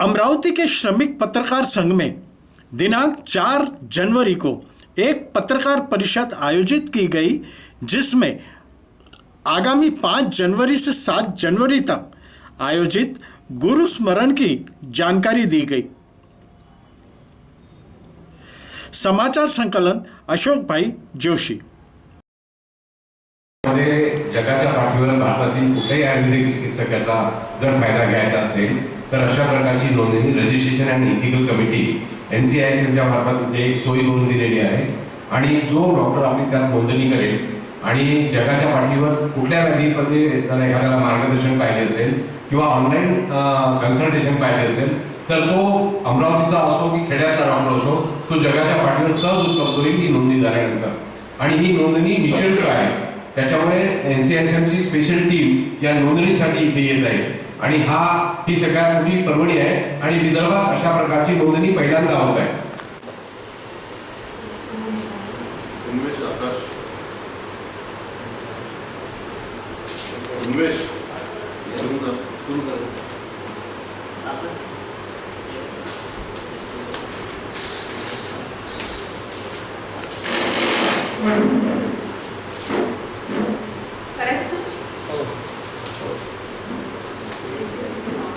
अमरावती के श्रमिक पत्रकार संघ में दिनांक 4 जनवरी को एक पत्रकार परिषद आयोजित की गई, जिसमें आगामी 5 जनवरी से 7 जनवरी तक आयोजित गुरु स्मरण की जानकारी दी गई। समाचार संकलन अशोक भाई जोशी। कुठल्याही आयुर्वेदिक जर फ़ायदा असेल तर अशा प्रकारची नोंदणी registration and ethical committee N C I सीच्या मार्फत इथे एक सोय करून दिलेली आहे. आणि जो डॉक्टर आपली त्यात नोंदणी करेल आणि जगाच्या पाठीवर कुठल्या व्याधीमध्ये जर एखाद्याला मार्गदर्शन पाहिजे असेल किंवा ऑनलाईन कन्सल्टेशन पाहिजे असेल तर तो अमरावतीचा असो की खेड्याचा डॉक्टर असो तो जगाच्या पाठीवर सहज उपलब्ध होईल ही नोंदणी झाल्यानंतर. आणि ही नोंदणी निशुल्क आहे. त्याच्यामुळे एन सी आय सीएमची स्पेशल टीम या नोंदणीसाठी इथे येत आहे. आणि हा ही सगळ्यात मोठी परवडी आहे आणि विदर्भात अशा प्रकारची नोंदणी पहिल्यांदा होत आहे. उन्मेष आकाश. उन्मेष. सुरू कर सुरू कर करायचं सुरू? हो, परिचय. अ,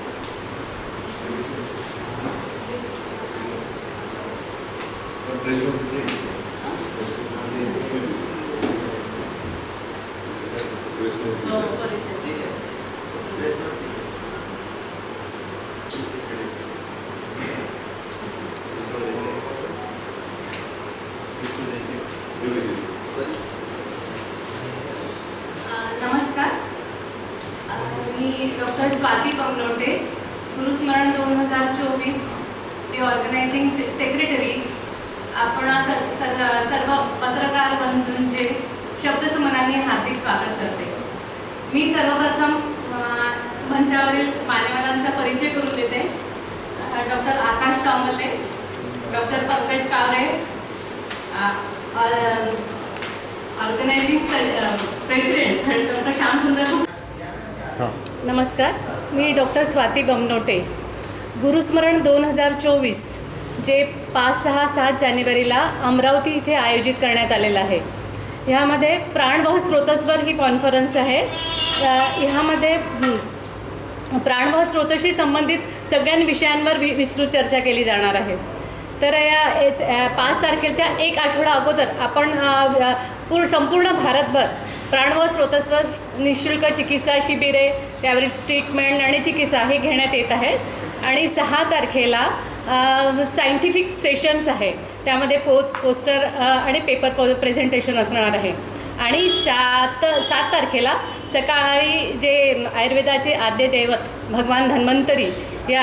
नमस्कार. मी डॉक्टर स्वाती बमलोटे गुरुस्मरण दोन हजार चोवीसची ऑर्गनायझिंग से सेक्रेटरी आपण सर्व पत्रकार बंधूंचे शब्दसुमनाने हार्दिक स्वागत करते. मी सर्वप्रथम मंचावरील मान्यवरांचा परिचय करून देते. Doctor Akash Changale doctor Pankaj Kaware organising president doctor Shyamsundar नमस्कार. मी डॉक्टर स्वाती बमनोटे. गुरुस्मरण दोन हजार चोवीस जे पाच सहा सात जानेवारीला अमरावती इथे आयोजित करण्यात आलेलं आहे. ह्यामध्ये प्राणवह स्रोतस्वर ही कॉन्फरन्स आहे. ह्यामध्ये प्राणवह स्रोतशी संबंधित सगळ्या विषयांवर वि विस्तृत चर्चा केली जाणार आहे. तर या एच- पाच तारखेच्या एक आठवडा अगोदर आपण पूर्ण संपूर्ण भारतभर प्राणवह स्रोतस्वर निशुल्क चिकित्सा शिबिरे त्यावरील ट्रीटमेंट आणि चिकित्सा हे घेण्यात येत आहे. आणि सहा तारखेला सायंटिफिक सेशन्स आहे. त्यामध्ये पो पोस्टर आणि पेपर पो प्रेझेंटेशन असणार आहे. आणि सात सात तारखेला सकाळी जे आयुर्वेदाचे आद्य दैवत भगवान धन्वंतरी या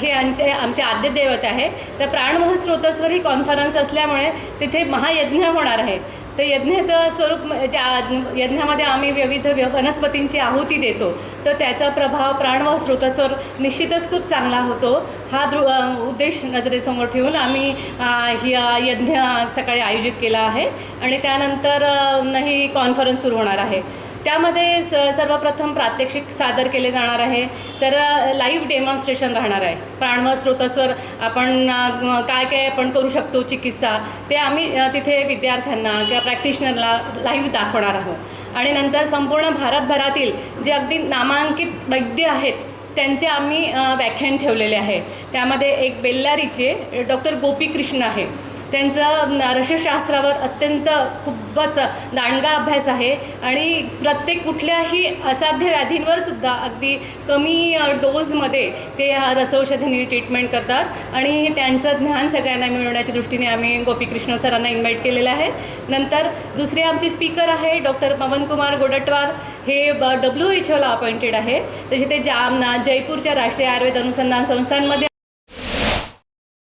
हे आमचे आमचे आद्य दैवत आहे तर प्राणमहस्रोतस्वर ही कॉन्फरन्स असल्यामुळे तिथे महायज्ञ होणार आहे. तर यज्ञाचं स्वरूप ज्या यज्ञामध्ये आम्ही विविध व्य- वनस्पतींची आहुती देतो तर त्याचा प्रभाव प्राणवाहू स्रोतस्वर निश्चितच खूप चांगला होतो. हा दृ उद्देश नजरेसमोर ठेवून आम्ही ही यज्ञ सकाळी आयोजित केला आहे. आणि त्यानंतर ही कॉन्फरन्स सुरू होणार आहे. त्यामध्ये स सर्वप्रथम प्रात्यक्षिक सादर केले जाणार आहे. तर लाईव्ह डेमॉन्स्ट्रेशन राहणार आहे. प्राणव स्रोतस्वर आपण काय काय आपण करू शकतो चिकित्सा ते आम्ही तिथे विद्यार्थ्यांना किंवा प्रॅक्टिशनरला लाईव्ह दाखवणार आहोत. आणि नंतर संपूर्ण भारतभरातील जे अगदी नामांकित वैद्य आहेत त्यांचे आम्ही व्याख्यान ठेवलेले आहे. त्यामध्ये एक बेल्लारीचे डॉक्टर गोपीकृष्ण आहे त्यांचं न- रसशास्त्रावर अत्यंत खूपच दांडगा अभ्यास आहे. आणि प्रत्येक कुठल्याही असाध्य व्याधींवर सुद्धा अगदी कमी डोजमध्ये ते रसौषधींनी ट्रीटमेंट करतात. आणि त्यांचं ज्ञान सगळ्यांना मिळवण्याच्या दृष्टीने आम्ही गोपीकृष्ण सरांना इन्व्हाइट केलेलं आहे. नंतर दुसरे आमचे स्पीकर आहे डॉक्टर पवनकुमार गोडटवार. हे डब्ल्यू एच ओला अपॉइंटेड आहे. तसे ते जामना जयपूरच्या राष्ट्रीय आयुर्वेद अनुसंधान संस्थांमध्ये